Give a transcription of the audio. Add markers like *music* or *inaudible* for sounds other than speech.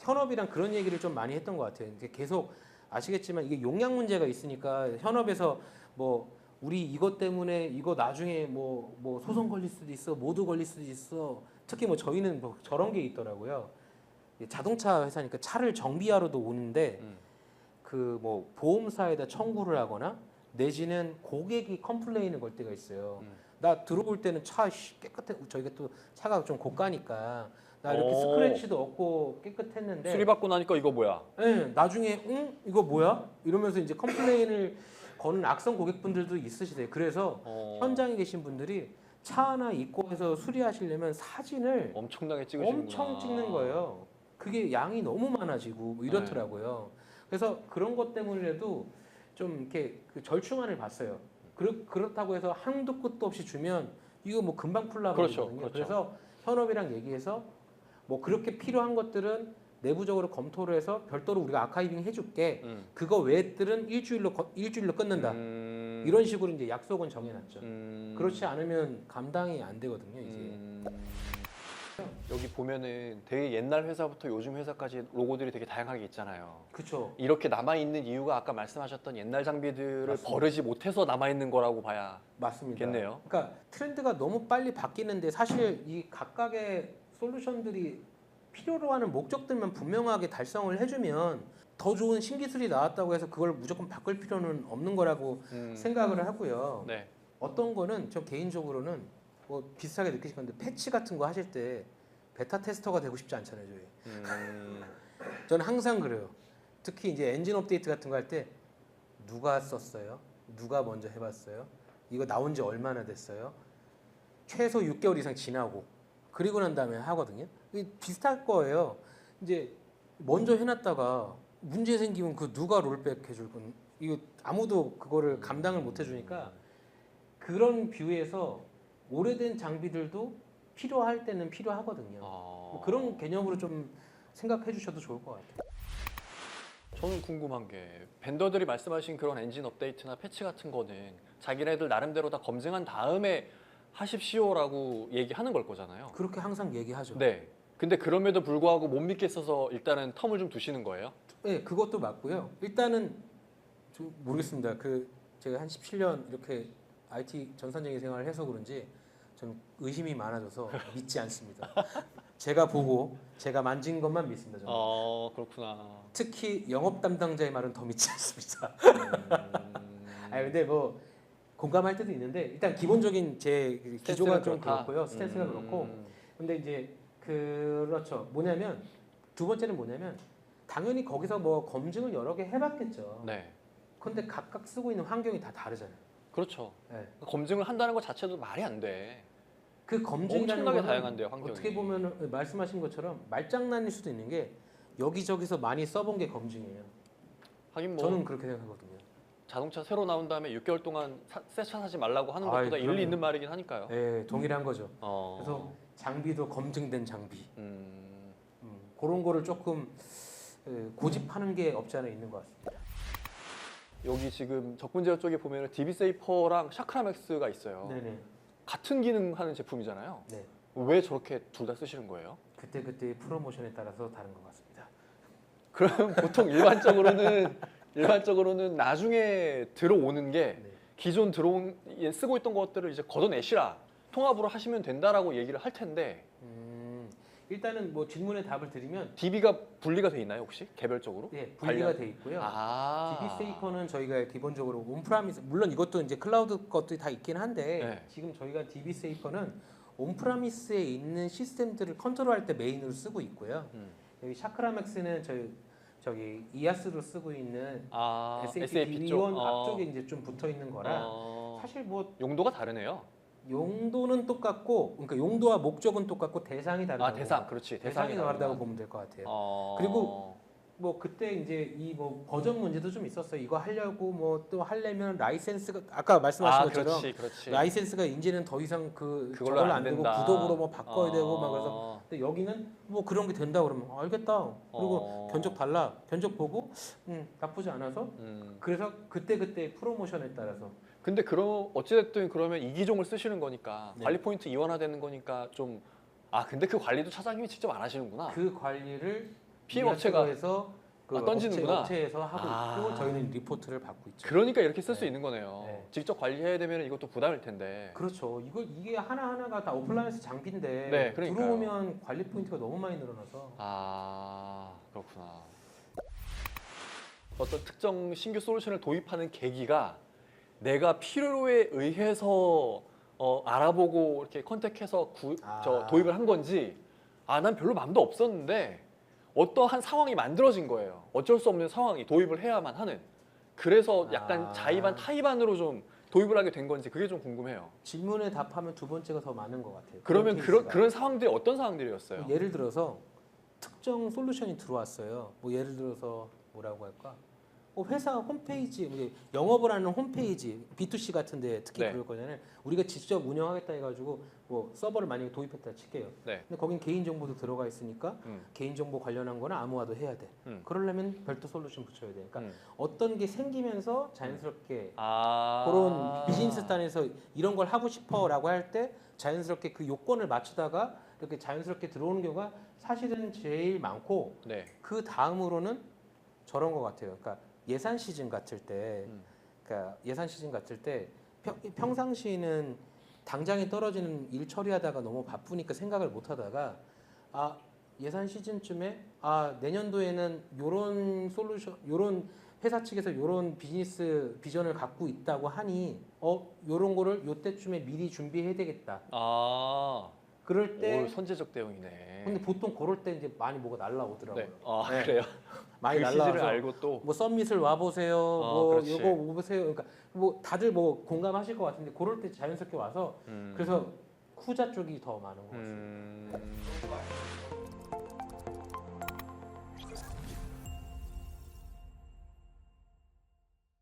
현업이랑 그런 얘기를 좀 많이 했던 것 같아요. 계속 아시겠지만 이게 용량 문제가 있으니까 현업에서 뭐 우리 이것 때문에 이거 나중에 뭐 뭐 소송 걸릴 수도 있어, 모두 걸릴 수도 있어. 특히 뭐 저희는 뭐 저런 게 있더라고요. 자동차 회사니까 차를 정비하러도 오는데 음. 그뭐 보험사에다 청구를 하거나 내지는 고객이 컴플레인을 걸 때가 있어요. 음. 나 들어볼 때는 차 씨, 깨끗해. 저희가 또 차가 좀 고가니까 나 이렇게 오. 스크래치도 없고 깨끗했는데 수리받고 나니까 이거 뭐야? 네, 나중에 응 이거 뭐야 이러면서 이제 컴플레인을 거는 악성 고객분들도 있으시대요. 그래서 어, 현장에 계신 분들이 차 하나 입고 해서 수리하시려면 사진을 엄청나게 찍으시는구나. 엄청 찍는 거예요. 그게 양이 너무 많아지고 뭐 이렇더라고요. 네. 그래서 그런 것 때문이라도 좀 이렇게 그 절충안을 봤어요. 그렇, 그렇다고 해서 한도 끝도 없이 주면 이거 뭐 금방 풀나거든요. 그렇죠, 그렇죠. 그래서 현업이랑 얘기해서 뭐 그렇게 필요한 것들은 내부적으로 검토를 해서 별도로 우리가 아카이빙 해줄게. 음. 그거 외들은 일주일로 거- 일주일로 끊는다. 음. 이런 식으로 이제 약속은 정해놨죠. 음. 그렇지 않으면 감당이 안 되거든요. 이제. 음. 여기 보면은 되게 옛날 회사부터 요즘 회사까지 로고들이 되게 다양하게 있잖아요. 그렇죠. 이렇게 남아 있는 이유가 아까 말씀하셨던 옛날 장비들을 맞습니다. 버리지 못해서 남아 있는 거라고 봐야 맞습니다. 겠네요. 그러니까 트렌드가 너무 빨리 바뀌는데 사실 이 각각의 솔루션들이 필요로 하는 목적들만 분명하게 달성을 해주면 더 좋은 신기술이 나왔다고 해서 그걸 무조건 바꿀 필요는 없는 거라고 음. 생각을 하고요. 네. 어떤 거는 저 개인적으로는 뭐 비슷하게 느끼실 건데 패치 같은 거 하실 때 베타 테스터가 되고 싶지 않잖아요, 저희. 음. *laughs* 저는 항상 그래요. 특히 이제 엔진 업데이트 같은 거 할 때 누가 썼어요? 누가 먼저 해봤어요? 이거 나온 지 얼마나 됐어요? 최소 6개월 이상 지나고 그리고 난 다음에 하거든요. 비슷할 거예요. 이제 먼저 해놨다가 문제 생기면 그 누가 롤백 해줄 건 이거 아무도 그거를 감당을 못 해주니까 그런 뷰에서 오래된 장비들도 필요할 때는 필요하거든요. 어. 뭐 그런 개념으로 좀 생각해 주셔도 좋을 것 같아요. 저는 궁금한 게 벤더들이 말씀하신 그런 엔진 업데이트나 패치 같은 거는 자기네들 나름대로 다 검증한 다음에 하십시오라고 얘기하는 걸 거잖아요. 그렇게 항상 얘기하죠. 네. 근데 그럼에도 불구하고 못 믿겠어서 일단은 텀을 좀 두시는 거예요? 네, 그것도 맞고요. 일단은 좀 모르겠습니다. 그 제가 한 17년 이렇게 IT 전산적인 생활을 해서 그런지 좀 의심이 많아져서 믿지 않습니다. *laughs* 제가 보고 제가 만진 것만 믿습니다. 저는. 어 그렇구나. 특히 영업 담당자의 말은 더 믿지 않습니다. 음, *laughs* 아 근데 뭐 공감할 때도 있는데 일단 기본적인 제 기조가 좀 그렇다. 그렇고요. 스탠스가 음. 그렇고 근데 이제 그렇죠. 뭐냐면 두 번째는 뭐냐면 당연히 거기서 뭐 검증을 여러 개 해봤겠죠. 네. 근데 각각 쓰고 있는 환경이 다 다르잖아요. 그렇죠. 네. 검증을 한다는 것 자체도 말이 안 돼. 그 검증이라는 엄청나게 거는 다양한데요, 환경이. 어떻게 보면 말씀하신 것처럼 말장난일 수도 있는 게 여기저기서 많이 써본 게 검증이에요. 하긴 뭐 저는 그렇게 생각하거든요. 자동차 새로 나온 다음에 6개월 동안 사, 새차 사지 말라고 하는 아이, 것보다 일리 그럼요. 있는 말이긴 하니까요. 네, 동일한 거죠. 어. 그래서 장비도 검증된 장비. 음, 음, 그런 거를 조금 에, 고집하는 게 없지 않아 있는 것 같습니다. 여기 지금 적분 제어 쪽에 보면 DB 세이퍼랑 샤크라맥스가 있어요. 네네. 같은 기능 하는 제품이잖아요. 네. 왜 저렇게 둘 다 쓰시는 거예요? 그때 그때 프로모션에 따라서 다른 것 같습니다. 그럼 *laughs* 보통 일반적으로는 일반적으로는 나중에 들어오는 게 네. 기존 들어온 예, 쓰고 있던 것들을 이제 걷어내시라 통합으로 하시면 된다라고 얘기를 할 텐데 음, 일단은 뭐 질문에 답을 드리면 DB가 분리가 돼 있나요 혹시 개별적으로? 예, 분리가 관련- 돼 있고요. 아. DB 세이퍼는 저희가 기본적으로 온프라미스 물론 이것도 이제 클라우드 것들이 다 있긴 한데 네. 지금 저희가 DB 세이퍼는 온프라미스에 있는 시스템들을 컨트롤할 때 메인으로 쓰고 있고요. 음. 여기 샤크라맥스는 저희 저기 이아스로 쓰고 있는 아, SAP, SAP 쪽 DB1 어. 앞쪽에 이제 좀 붙어 있는 거라 어. 사실 뭐 용도가 다르네요. 용도는 똑같고 그러니까 용도와 목적은 똑같고 대상이 다르다고 아 대상 그렇지 대상이 대상이 다르다고 다르다. 보면 될 것 같아요. 어. 그리고 뭐 그때 이제 이 뭐 버전 문제도 좀 있었어요. 이거 하려고 뭐 또 하려면 라이센스가 아까 말씀하신 아 것처럼 그렇지 그렇지. 라이센스가 이제는 더 이상 그 저걸로 안안 되고 된다. 구독으로 뭐 바꿔야 어. 되고 막 그래서 근데 여기는 뭐 그런 게 된다 그러면 아, 알겠다. 그리고 어. 견적 달라. 견적 보고 음, 나쁘지 않아서 음. 그래서 그때 그때 프로모션에 따라서 근데 그럼 어찌됐든 그러면 이 기종을 쓰시는 거니까 네. 관리 포인트 이원화되는 거니까 좀 아 근데 그 관리도 차장님이 직접 안 하시는구나. 그 관리를 피해 업체가 에서 그 아, 던지는구나. 업체, 업체 에서 하고 아. 있고 저희는 리포트를 받고 있죠. 그러니까 이렇게 쓸 수 네. 있는 거네요. 네. 직접 관리해야 되면 이것도 부담일 텐데. 그렇죠. 이거 이게 하나 하나가 다 어플라이언스 장비인데 네, 그러니까요. 들어오면 관리 포인트가 너무 많이 늘어나서 아 그렇구나. 어떤 특정 신규 솔루션을 도입하는 계기가 내가 필요에 의해서 어, 알아보고 이렇게 컨택해서 구, 아. 저 도입을 한 건지 아 난 별로 마음도 없었는데 어떠한 상황이 만들어진 거예요. 어쩔 수 없는 상황이 도입을 해야만 하는. 그래서 약간 아. 자의반 타의반으로 좀 도입을 하게 된 건지 그게 좀 궁금해요. 질문에 답하면 두 번째가 더 많은 것 같아요. 그러면 그런 케이스가. 그런 상황들이 어떤 상황들이었어요? 뭐 예를 들어서 특정 솔루션이 들어왔어요. 뭐 예를 들어서 뭐라고 할까? 뭐 회사 홈페이지, 우리 영업을 하는 홈페이지 B2C 같은 데 특히 네. 그럴 거잖아요. 우리가 직접 운영하겠다 해가지고 뭐 서버를 만약에 도입했다 칠게요. 네. 근데 거긴 개인 정보도 들어가 있으니까 음. 개인 정보 관련한 거는 암호화도 해야 돼. 음. 그러려면 별도 솔루션 붙여야 돼. 그러니까 음. 어떤 게 생기면서 자연스럽게 아 그런 비즈니스 단에서 이런 걸 하고 싶어 라고 할 때 자연스럽게 그 요건을 맞추다가 이렇게 자연스럽게 들어오는 경우가 사실은 제일 많고 네. 그 다음으로는 저런 것 같아요. 그러니까 예산 시즌 같을 때, 음. 그러니까 예산 시즌 같을 때 평, 평상시에는 당장에 떨어지는 일 처리하다가 너무 바쁘니까 생각을 못 하다가 아 예산 시즌쯤에 아 내년도에는 요런 솔루션 요런 회사 측에서 요런 비즈니스 비전을 갖고 있다고 하니 어 요런 거를 요때쯤에 미리 준비해야 되겠다. 아, 그럴 때 오, 선제적 대응이네. 근데 보통 그럴 때 이제 많이 뭐가 날라오더라고요. 네. 아, 네. 그래요? *laughs* 많이 그 날라와서 알고 또 뭐 썸밋을 와 보세요. 아, 뭐 그렇지. 이거 보세요. 그러니까 뭐 다들 뭐 공감하실 것 같은데 그럴 때 자연스럽게 와서 음. 그래서 후자 쪽이 더 많은 것 같습니다. 음.